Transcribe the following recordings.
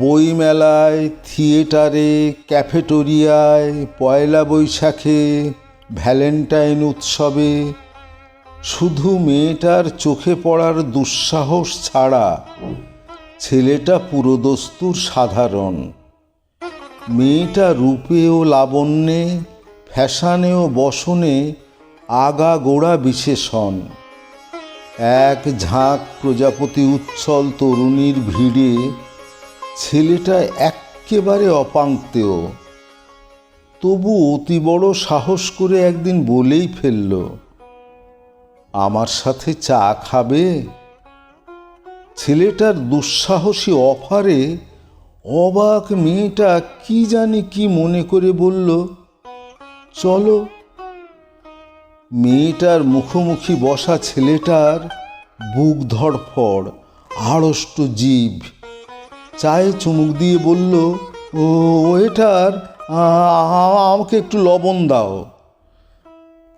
বইমেলায়, থিয়েটারে, ক্যাফেটোরিয়ায়, পয়লা বৈশাখে, ভ্যালেন্টাইন উৎসবে। শুধু মেয়েটার চোখে পড়ার দুঃসাহস ছাড়া ছেলেটা পুরোদস্তুর সাধারণ। মেয়েটা রূপে ও লাবণ্যে ফ্যাশনে ও বসনে আগা গোড়া বিশেষণ। এক ঝাঁক প্রজাপতি উচ্ছল তরুণীর ভিড়ে ছেলেটা এক্কেবারে অপাঙ্ক্তেয় তবু অতি বড় সাহস করে একদিন বলেই ফেলল, আমার সাথে চা খাবে? ছেলেটার দুঃসাহসী অফারে অবাক মেয়েটা কি জানি কি মনে করে বলল, চলো। মেয়েটার মুখোমুখি বসা ছেলেটার বুক ধড়ফড়, আড়ষ্ট জীব। চায়ে চুমুক দিয়ে বলল, ও ওয়েটার আমাকে একটু লবণ দাও।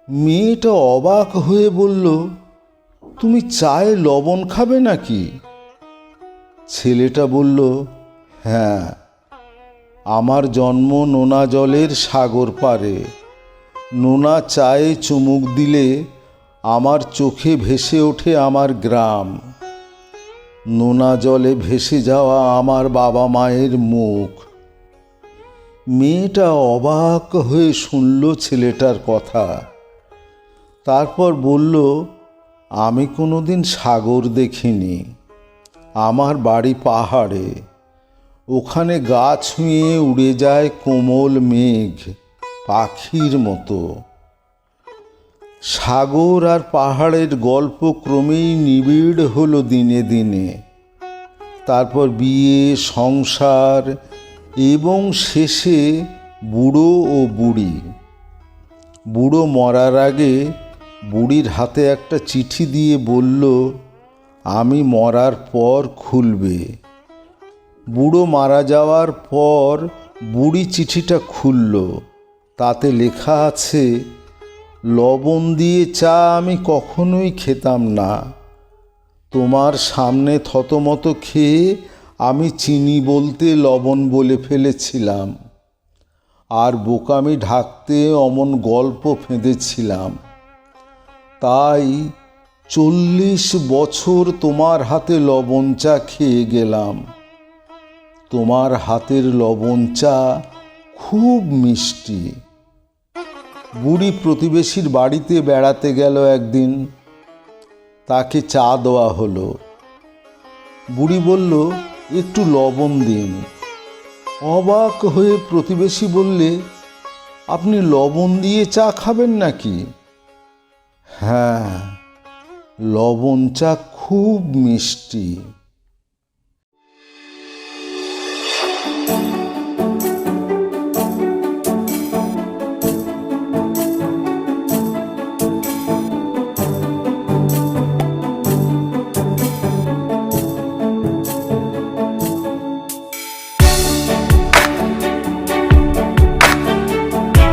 মেয়েটা অবাক হয়ে বলল, তুমি চায়ে লবণ খাবে নাকি? ছেলেটা বলল হ্যাঁ আমার জন্ম নোনা জলের সাগর পারে নোনা চায়ে চুমুক দিলে আমার চোখে ভেসে ওঠে আমার গ্রাম। নোনা জলে ভেসে যাওয়া আমার বাবা মায়ের মুখ। মেয়েটা অবাক হয়ে শুনল ছেলেটার কথা। তারপর বলল, আমি কোনো দিন সাগর দেখিনি। আমার বাড়ি পাহাড়ে। ওখানে গা ছুঁয়ে উড়ে যায় কোমল মেঘ, পাখির মতো। সাগর আর পাহাড়ের গল্প ক্রমেই নিবিড় হলো দিনে দিনে। তারপর বিয়ে, সংসার এবং শেষে বুড়ো ও বুড়ি। বুড়ো মরার আগে বুড়ির হাতে একটা চিঠি দিয়ে বলল, আমি মরার পর খুলবে। বুড়ো মারা যাওয়ার পর বুড়ি চিঠিটা খুলল। তাতে লেখা আছে লবণ দিয়ে চা আমি কখনোই খেতাম না। তোমার সামনে থতমত খেয়ে আমি চিনি বলতে লবণ বলে ফেলেছিলাম। আর বোকামি ঢাকতে অমন গল্প ফেঁদেছিলাম। তাই চল্লিশ বছর তোমার হাতে লবণ চা খেয়ে গেলাম। তোমার হাতের লবণ চা খুব মিষ্টি। বুড়ি প্রতিবেশীর বাড়িতে বেড়াতে গেল একদিন। তাকে চা দেওয়া হলো। বুড়ি বলল, একটু লবণ দিন। অবাক হয়ে প্রতিবেশী বললে, আপনি লবণ দিয়ে চা খাবেন নাকি? হ্যাঁ লবণ চা খুব মিষ্টি।